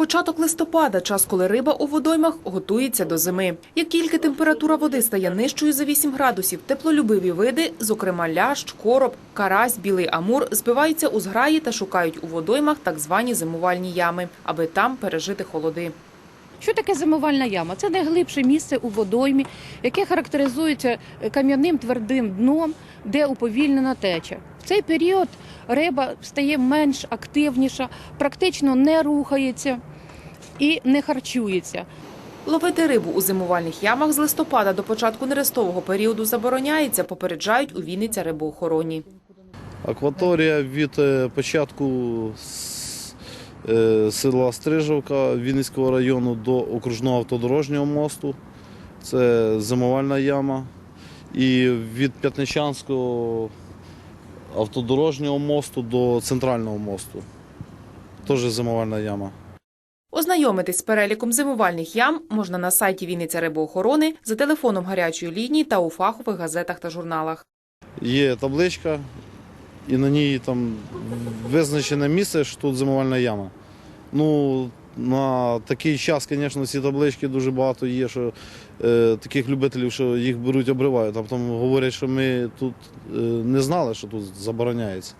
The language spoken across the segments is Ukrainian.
Початок листопада час, коли риба у водоймах готується до зими. Як тільки температура води стає нижчою за 8 градусів, теплолюбиві види, зокрема лящ, короб, карась, білий амур, збиваються у зграї та шукають у водоймах так звані зимувальні ями, аби там пережити холоди. Що таке зимувальна яма? Це найглибше місце у водоймі, яке характеризується кам'яним твердим дном, де уповільнена теча. В цей період риба стає менш активніша, практично не рухається і не харчується. Ловити рибу у зимувальних ямах з листопада до початку нерестового періоду забороняється, попереджають у Вінниця рибоохороні. Акваторія від е, початку е, села Стрижовка Вінницького району до окружного автодорожнього мосту. Це зимувальна яма. І від П'ятничанського автодорожнього мосту до центрального мосту. Теж зимувальна яма. Ознайомитись з переліком зимувальних ям можна на сайті Вінниця рибоохорони за телефоном гарячої лінії та у фахових газетах та журналах. Є табличка, і на ній там визначене місце, що тут зимувальна яма. Ну, на такий час, звісно, ці таблички дуже багато є, що е, таких любителів, що їх беруть, обривають. А потім говорять, що ми тут е, не знали, що тут забороняється.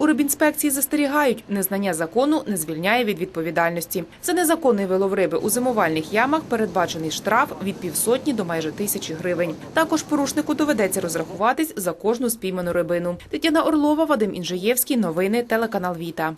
У рибінспекції застерігають, незнання закону не звільняє від відповідальності. За незаконний вилов риби у зимувальних ямах передбачений штраф від півсотні до майже тисячі гривень. Також порушнику доведеться розрахуватись за кожну спійману рибину. Тетяна Орлова, Вадим Інжиєвський. Новини телеканал Віта.